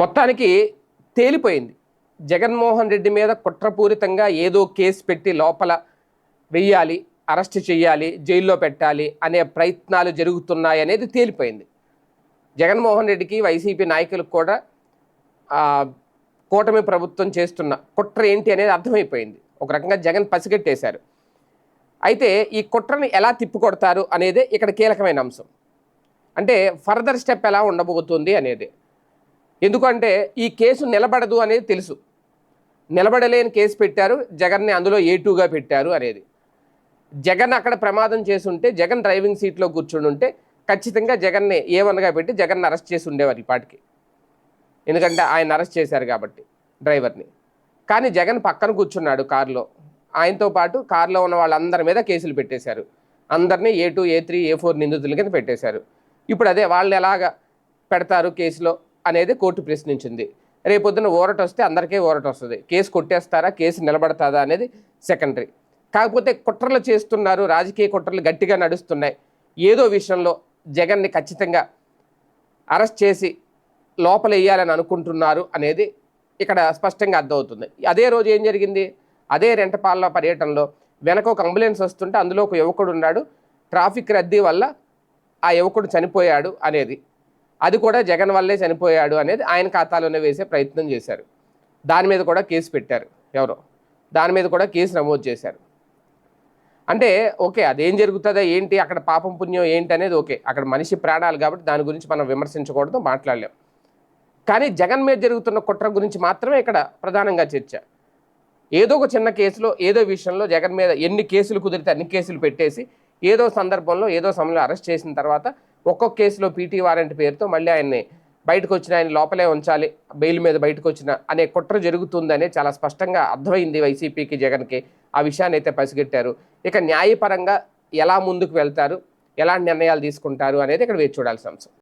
మొత్తానికి తేలిపోయింది. జగన్మోహన్ రెడ్డి మీద కుట్రపూరితంగా ఏదో కేసు పెట్టి లోపల వెయ్యాలి అరెస్ట్ చేయాలి జైల్లో పెట్టాలి అనే ప్రయత్నాలు జరుగుతున్నాయి అనేది తేలిపోయింది. జగన్మోహన్ రెడ్డికి వైసీపీ నాయకులకు కూడా కూటమి ప్రభుత్వం చేస్తున్న కుట్ర ఏంటి అనేది అర్థమైపోయింది. ఒక రకంగా జగన్ పసిగట్టేశారు. అయితే ఈ కుట్రని ఎలా తిప్పికొడతారు అనేదే ఇక్కడ కీలకమైన అంశం. అంటే ఫర్దర్ స్టెప్ ఎలా ఉండబోతుంది అనేది. ఎందుకంటే ఈ కేసు నిలబడదు అనేది తెలుసు. నిలబడలేని కేసు పెట్టారు జగన్ని అందులో ఏ టూగా పెట్టారు అనేది. జగన్ అక్కడ ప్రమాదం చేసుంటే జగన్ డ్రైవింగ్ సీట్లో కూర్చుని ఉంటే ఖచ్చితంగా జగన్ని ఏ వన్గా పెట్టి జగన్ అరెస్ట్ చేసి ఉండేవారు ఈ పాటికి ఎందుకంటే ఆయన అరెస్ట్ చేశారు కాబట్టి డ్రైవర్ని. కానీ జగన్ పక్కన కూర్చున్నాడు కారులో. ఆయనతో పాటు కారులో ఉన్న వాళ్ళందరి మీద కేసులు పెట్టేశారు. అందరినీ A two A three A four నిందితుల కింద పెట్టేశారు. ఇప్పుడు అదే వాళ్ళు ఎలాగ పెడతారు కేసులో? అనేది కోర్టు ప్రశ్నించింది. రేపొద్దున ఊరట వస్తే అందరికీ ఊరట వస్తుంది. కేసు కొట్టేస్తారా? కేసు నిలబడతాదా? అనేది సెకండరీ. కాకపోతే కుట్రలు చేస్తున్నారు. రాజకీయ కుట్రలు గట్టిగా నడుస్తున్నాయి. ఏదో విషయంలో జగన్ని ఖచ్చితంగా అరెస్ట్ చేసి లోపలేయాలని అనుకుంటున్నారు అనేది ఇక్కడ స్పష్టంగా అర్థమవుతుంది. అదే రోజు ఏం జరిగింది? అదే రెంటపాల పర్యటనలో వెనక ఒక అంబులెన్స్ వస్తుంటే అందులో ఒక యువకుడు ఉన్నాడు. ట్రాఫిక్ రద్దీ వల్ల ఆ యువకుడు చనిపోయాడు అనేది. అది కూడా జగన్ వల్లే చనిపోయాడు అనేది ఆయన ఖాతాలోనే వేసే ప్రయత్నం చేశారు. దాని మీద కూడా కేసు పెట్టారు ఎవరో. దాని మీద కూడా కేసు నమోదు చేశారు. అంటే ఓకే అదేం జరుగుతుందో ఏంటి అక్కడ పాపం పుణ్యం ఏంటి అనేది ఓకే. అక్కడ మనిషి ప్రాణాలు కాబట్టి దాని గురించి మనం విమర్శించకూడదు మాట్లాడలేం. కానీ జగన్ మీద జరుగుతున్న కుట్ర గురించి మాత్రమే ఇక్కడ ప్రధానంగా చర్చ. ఏదో ఒక చిన్న కేసులో ఏదో విషయంలో జగన్ మీద ఎన్ని కేసులు కుదిరితే అన్ని కేసులు పెట్టేసి ఏదో సందర్భంలో ఏదో సమయంలో అరెస్ట్ చేసిన తర్వాత ఒక్కొక్క కేసులో పీటీ వారెంట్ పేరుతో మళ్ళీ ఆయన్ని బయటకు వచ్చిన ఆయన లోపలే ఉంచాలి బెయిల్ మీద బయటకు వచ్చిన అనే కుట్ర జరుగుతుందనే చాలా స్పష్టంగా అర్థమైంది వైసీపీకి జగన్కి ఆ విషయాన్ని అయితే పసిగట్టారు. ఇక న్యాయపరంగా ఎలా ముందుకు వెళ్తారు ఎలాంటి నిర్ణయాలు తీసుకుంటారు అనేది ఇక్కడ వేచి చూడాల్సిన అంశం.